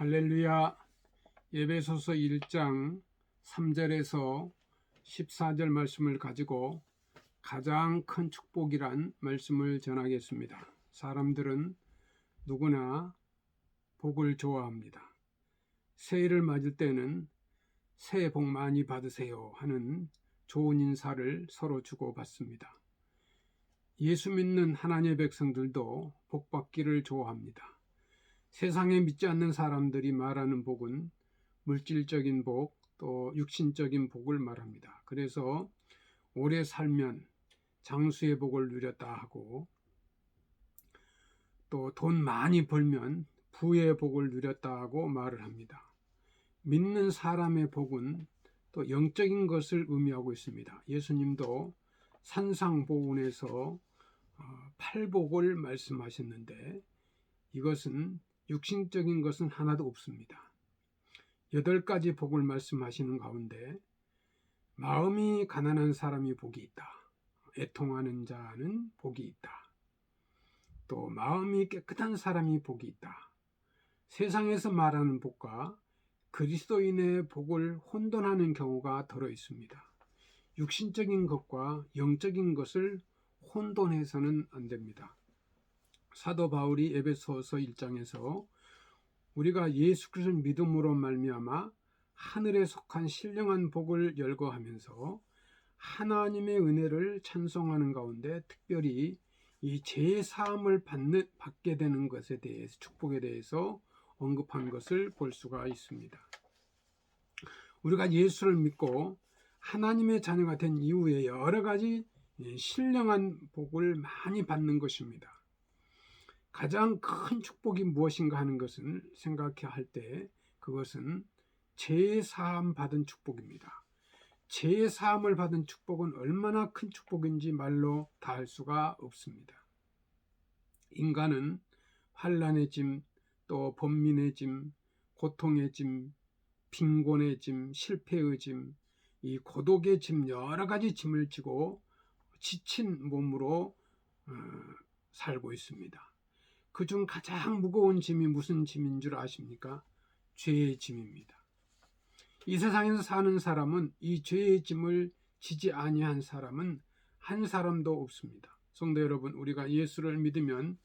할렐루야 예배소서 1장 3절에서 14절 말씀을 가지고 가장 큰 축복이란 말씀을 전하겠습니다. 사람들은 누구나 복을 좋아합니다. 새해를 맞을 때는 새해 복 많이 받으세요 하는 좋은 인사를 서로 주고받습니다. 예수 믿는 하나님의 백성들도 복 받기를 좋아합니다. 세상에 믿지 않는 사람들이 말하는 복은 물질적인 복, 또 육신적인 복을 말합니다. 그래서 오래 살면 장수의 복을 누렸다 하고 또 돈 많이 벌면 부의 복을 누렸다 하고 말을 합니다. 믿는 사람의 복은 또 영적인 것을 의미하고 있습니다. 예수님도 산상보훈에서 어, 팔복을 말씀하셨는데 이것은 육신적인 것은 하나도 없습니다. 여덟 가지 복을 말씀하시는 가운데 마음이 가난한 사람이 복이 있다. 애통하는 자는 복이 있다. 또 마음이 깨끗한 사람이 복이 있다. 세상에서 말하는 복과 그리스도인의 복을 혼돈하는 경우가 들어 있습니다. 육신적인 것과 영적인 것을 혼돈해서는 안 됩니다. 사도 바울이 에베소서 1장에서 우리가 예수 그리스도를 믿음으로 말미암아 하늘에 속한 신령한 복을 열거하면서 하나님의 은혜를 찬송하는 가운데 특별히 이죄 사함을 받는 받게 되는 것에 대해서 축복에 대해서 언급한 것을 볼 수가 있습니다. 우리가 예수를 믿고 하나님의 자녀가 된 이후에 여러 가지 신령한 복을 많이 받는 것입니다. 가장 큰 축복이 무엇인가 하는 것을 생각해야 할 때 그것은 제사함 받은 축복입니다. 제사함을 받은 축복은 얼마나 큰 축복인지 말로 다 할 수가 없습니다. 인간은 환란의 짐, 또 번민의 짐, 고통의 짐, 빈곤의 짐, 실패의 짐, 이 고독의 짐 여러 가지 짐을 지고 지친 몸으로 어, 살고 있습니다. 그 중 가장 무거운 짐이 무슨 짐인 줄 아십니까? 죄의 짐입니다. 이 세상에서 사는 사람은 이 죄의 짐을 지지 아니한 사람은 한 사람도 없습니다. 성도 여러분, 우리가 예수를 믿으면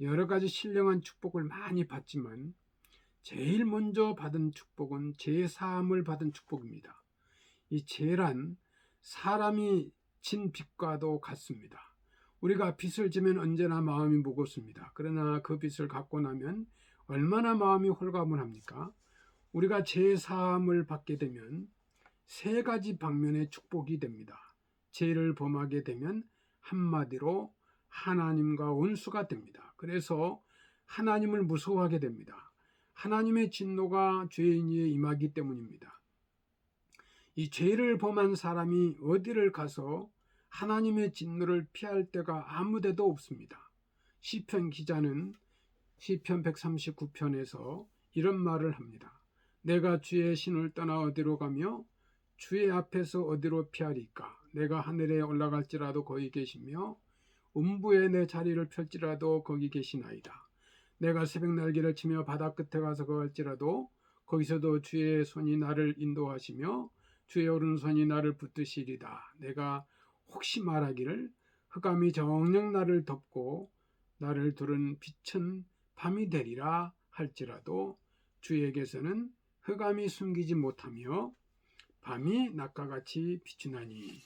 여러 가지 신령한 축복을 많이 받지만 제일 먼저 받은 축복은 죄 사함을 받은 축복입니다. 이 죄란 사람이 진 빚과도 같습니다. 우리가 빚을 지면 언제나 마음이 무겁습니다. 그러나 그 빚을 갚고 나면 얼마나 마음이 홀가분합니까? 우리가 제 사함을 받게 되면 세 가지 방면의 축복이 됩니다. 죄를 범하게 되면 한마디로 하나님과 원수가 됩니다. 그래서 하나님을 무서워하게 됩니다. 하나님의 진노가 죄인 위에 임하기 때문입니다. 이 죄를 범한 사람이 어디를 가서 하나님의 진노를 피할 데가 아무데도 없습니다. 시편 기자는 시편 139편에서 이런 말을 합니다. 내가 주의 신을 떠나 어디로 가며 주의 앞에서 어디로 피하리까? 내가 하늘에 올라갈지라도 거기 계시며 음부에 내 자리를 펼지라도 거기 계시나이다. 내가 새벽 날개를 치며 바다 끝에 가서 거할지라도 거기서도 주의 손이 나를 인도하시며 주의 오른손이 나를 붙드시리다. 내가 혹시 말하기를 흑암이 정녕 나를 덮고 나를 두른 빛은 밤이 되리라 할지라도 주에게서는 흑암이 숨기지 못하며 밤이 낮과 같이 비추나니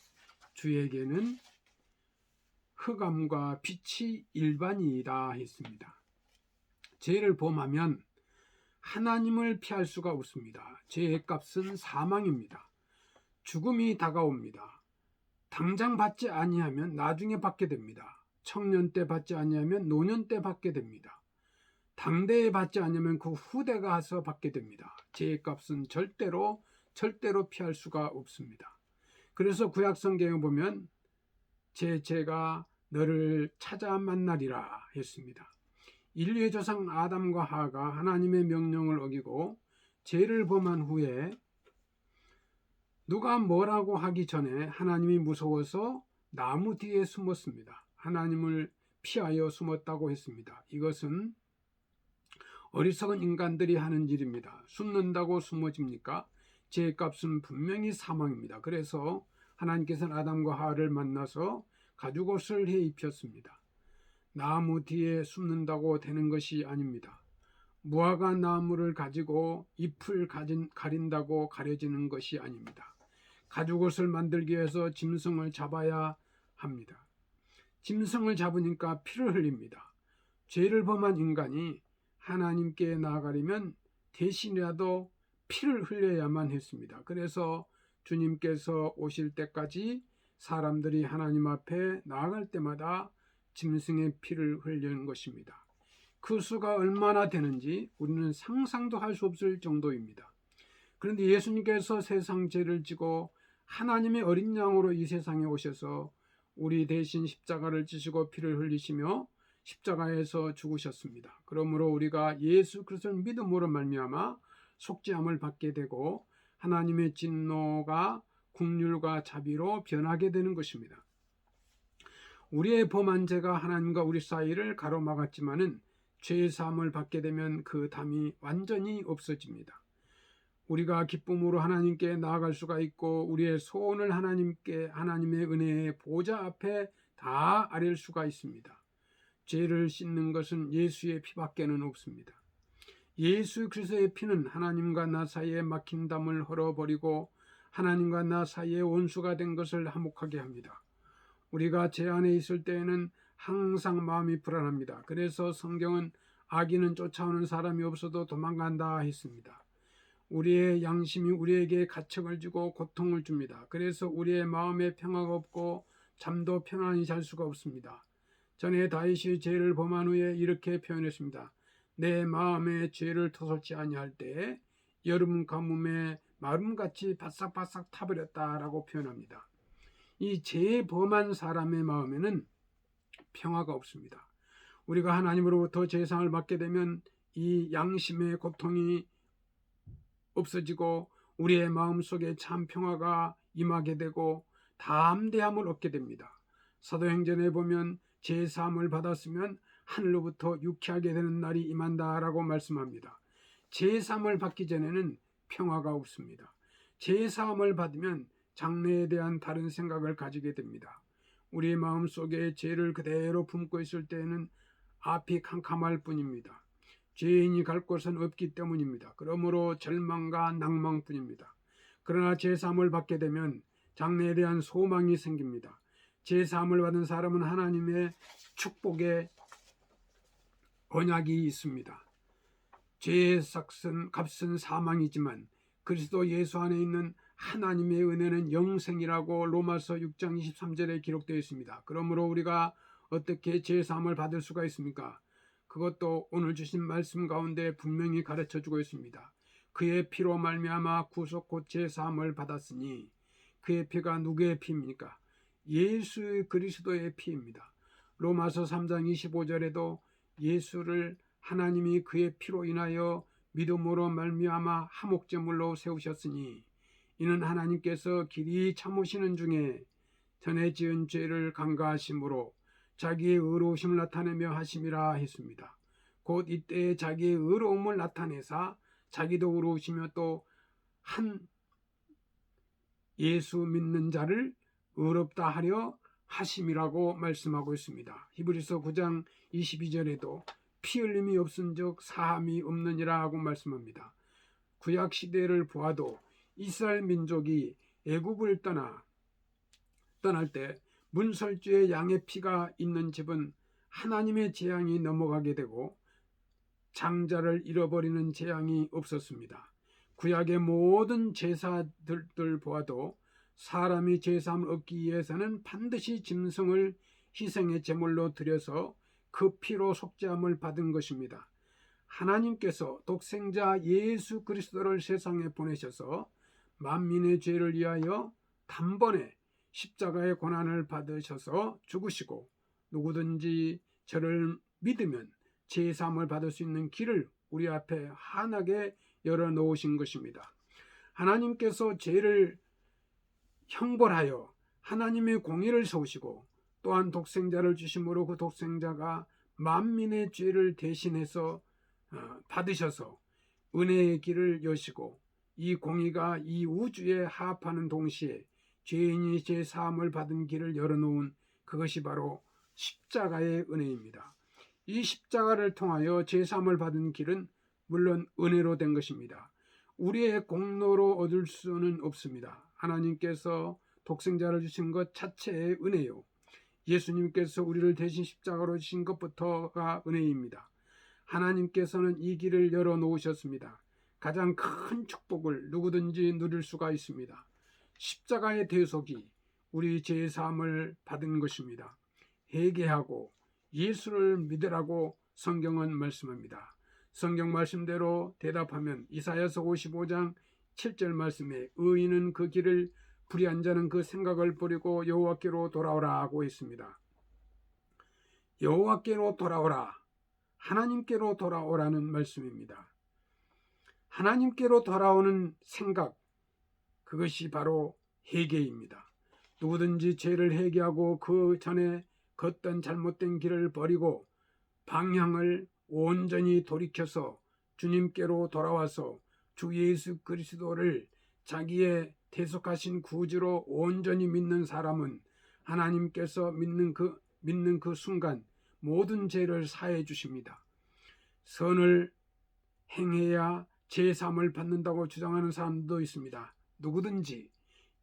주에게는 흑암과 빛이 일반이다 했습니다. 죄를 범하면 하나님을 피할 수가 없습니다. 죄의 값은 사망입니다. 죽음이 다가옵니다. 당장 받지 아니하면 나중에 받게 됩니다. 청년 때 받지 아니하면 노년 때 받게 됩니다. 당대에 받지 않으면 그 후대가 가서 받게 됩니다. 죄의 값은 절대로 절대로 피할 수가 없습니다. 그래서 구약 성경에 보면 제 죄가 너를 찾아 만나리라 했습니다. 인류의 조상 아담과 하가 하나님의 명령을 어기고 죄를 범한 후에 누가 뭐라고 하기 전에 하나님이 무서워서 나무 뒤에 숨었습니다. 하나님을 피하여 숨었다고 했습니다. 이것은 어리석은 인간들이 하는 일입니다. 숨는다고 숨어집니까? 죄값은 분명히 사망입니다. 그래서 하나님께서는 아담과 하와를 만나서 가죽옷을 해 입혔습니다. 나무 뒤에 숨는다고 되는 것이 아닙니다. 무화과 나무를 가지고 잎을 가진, 가린다고 가려지는 것이 아닙니다. 가죽옷을 만들기 위해서 짐승을 잡아야 합니다. 짐승을 잡으니까 피를 흘립니다. 죄를 범한 인간이 하나님께 나아가려면 대신이라도 피를 흘려야만 했습니다. 그래서 주님께서 오실 때까지 사람들이 하나님 앞에 나아갈 때마다 짐승의 피를 흘리는 것입니다. 그 수가 얼마나 되는지 우리는 상상도 할 수 없을 정도입니다. 그런데 예수님께서 세상 죄를 지고 하나님의 어린 양으로 이 세상에 오셔서 우리 대신 십자가를 지시고 피를 흘리시며 십자가에서 죽으셨습니다. 그러므로 우리가 예수 그리스도를 믿음으로 말미암아 속죄함을 받게 되고 하나님의 진노가 국률과 자비로 변하게 되는 것입니다. 우리의 범한 죄가 하나님과 우리 사이를 가로막았지만은 죄의 사함을 받게 되면 그 담이 완전히 없어집니다. 우리가 기쁨으로 하나님께 나아갈 수가 있고 우리의 소원을 하나님께 하나님의 은혜의 보좌 앞에 다 아릴 수가 있습니다. 죄를 씻는 것은 예수의 피밖에는 없습니다. 예수 그리스도의 피는 하나님과 나 사이에 막힌 담을 헐어버리고 하나님과 나 사이에 원수가 된 것을 화목하게 합니다. 우리가 죄 안에 있을 때에는 항상 마음이 불안합니다. 그래서 성경은 악인은 쫓아오는 사람이 없어도 도망간다 했습니다. 우리의 양심이 우리에게 가책을 주고 고통을 줍니다. 그래서 우리의 마음에 평화가 없고 잠도 편안히 잘 수가 없습니다. 전에 다윗이 죄를 범한 후에 이렇게 표현했습니다. 내 마음에 죄를 터설지 아니할 때 여름 가뭄에 마름같이 바싹바싹 타버렸다라고 표현합니다. 이 죄 범한 사람의 마음에는 평화가 없습니다. 우리가 하나님으로부터 제상을 받게 되면 이 양심의 고통이 없어지고 우리의 마음속에 참 평화가 임하게 되고 담대함을 얻게 됩니다. 사도행전에 보면 제사함을 받았으면 하늘로부터 유쾌하게 되는 날이 임한다라고 말씀합니다. 제사함을 받기 전에는 평화가 없습니다. 제사함을 받으면 장래에 대한 다른 생각을 가지게 됩니다. 우리 마음 속에 죄를 그대로 품고 있을 때에는 앞이 캄캄할 뿐입니다. 죄인이 갈 곳은 없기 때문입니다. 그러므로 절망과 낭망뿐입니다. 그러나 제사함을 받게 되면 장래에 대한 소망이 생깁니다. 제사함을 받은 사람은 하나님의 축복의 언약이 있습니다. 죄의 삭은 값은 사망이지만 그리스도 예수 안에 있는 하나님의 은혜는 영생이라고 로마서 6장 23절에 기록되어 있습니다. 그러므로 우리가 어떻게 제사함을 받을 수가 있습니까? 그것도 오늘 주신 말씀 가운데 분명히 가르쳐 주고 있습니다. 그의 피로 말미암아 구속 곧 제사함을 받았으니 그의 피가 누구의 피입니까? 예수 그리스도의 피입니다. 로마서 3장 25절에도 예수를 하나님이 그의 피로 인하여 믿음으로 말미암아 하목제물로 세우셨으니 이는 하나님께서 길이 참으시는 중에 전에 지은 죄를 간과하심으로 자기의 의로우심을 나타내며 하심이라 했습니다. 곧 이때에 자기의 의로움을 나타내사 자기도 의로우시며 또 한 예수 믿는 자를 의롭다 하려 하심이라고 말씀하고 있습니다. 히브리서 9장 22절에도 피 흘림이 없은즉 사함이 없느니라 하고 말씀합니다. 구약 시대를 보아도 이스라엘 민족이 애굽을 떠나 떠날 때 문설주의 양의 피가 있는 집은 하나님의 재앙이 넘어가게 되고 장자를 잃어버리는 재앙이 없었습니다. 구약의 모든 제사들들 보아도 사람이 제사함을 얻기 위해서는 반드시 짐승을 희생의 제물로 드려서 그 피로 속죄함을 받은 것입니다. 하나님께서 독생자 예수 그리스도를 세상에 보내셔서 만민의 죄를 위하여 단번에 십자가의 고난을 받으셔서 죽으시고 누구든지 저를 믿으면 제사함을 받을 수 있는 길을 우리 앞에 환하게 열어 놓으신 것입니다. 하나님께서 죄를 형벌하여 하나님의 공의를 세우시고 또한 독생자를 주심으로 그 독생자가 만민의 죄를 대신해서 어, 받으셔서 은혜의 길을 여시고 이 공의가 이 우주에 하합하는 동시에 죄인이 제 사함을 받은 길을 열어놓은 그것이 바로 십자가의 은혜입니다. 이 십자가를 통하여 제 사함을 받은 길은 물론 은혜로 된 것입니다. 우리의 공로로 얻을 수는 없습니다. 하나님께서 독생자를 주신 것 자체의 은혜요. 예수님께서 우리를 대신 십자가로 주신 것부터가 은혜입니다. 하나님께서는 이 길을 열어 놓으셨습니다. 가장 큰 축복을 누구든지 누릴 수가 있습니다. 십자가의 대속이 우리 죄 사함을 받은 것입니다. 회개하고 예수를 믿으라고 성경은 말씀합니다. 성경 말씀대로 대답하면 이사야서 55장 7절 말씀에 의인은 그 길을 불의한 자는 그 생각을 버리고 여호와께로 돌아오라 하고 있습니다. 여호와께로 돌아오라. 하나님께로 돌아오라는 말씀입니다. 하나님께로 돌아오는 생각 그것이 바로 회개입니다. 누구든지 죄를 회개하고 그 전에 걷던 잘못된 길을 버리고 방향을 온전히 돌이켜서 주님께로 돌아와서 주 예수 그리스도를 자기의 대속하신 구주로 온전히 믿는 사람은 하나님께서 믿는 그 믿는 그 순간 모든 죄를 사해 주십니다. 선을 행해야 제삼을 받는다고 주장하는 사람도 있습니다. 누구든지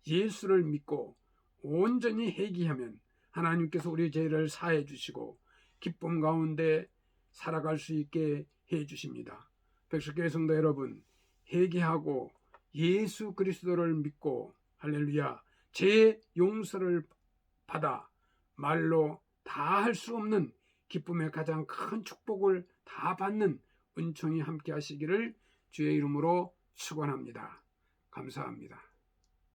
예수를 믿고 온전히 회개하면 하나님께서 우리 죄를 사해 주시고 기쁨 가운데 살아갈 수 있게 해 주십니다. 백석교회 성도 여러분, 회개하고 예수 그리스도를 믿고 할렐루야 제 용서를 받아 말로 다 할 수 없는 기쁨의 가장 큰 축복을 다 받는 은총이 함께 하시기를 주의 이름으로 축원합니다. 감사합니다.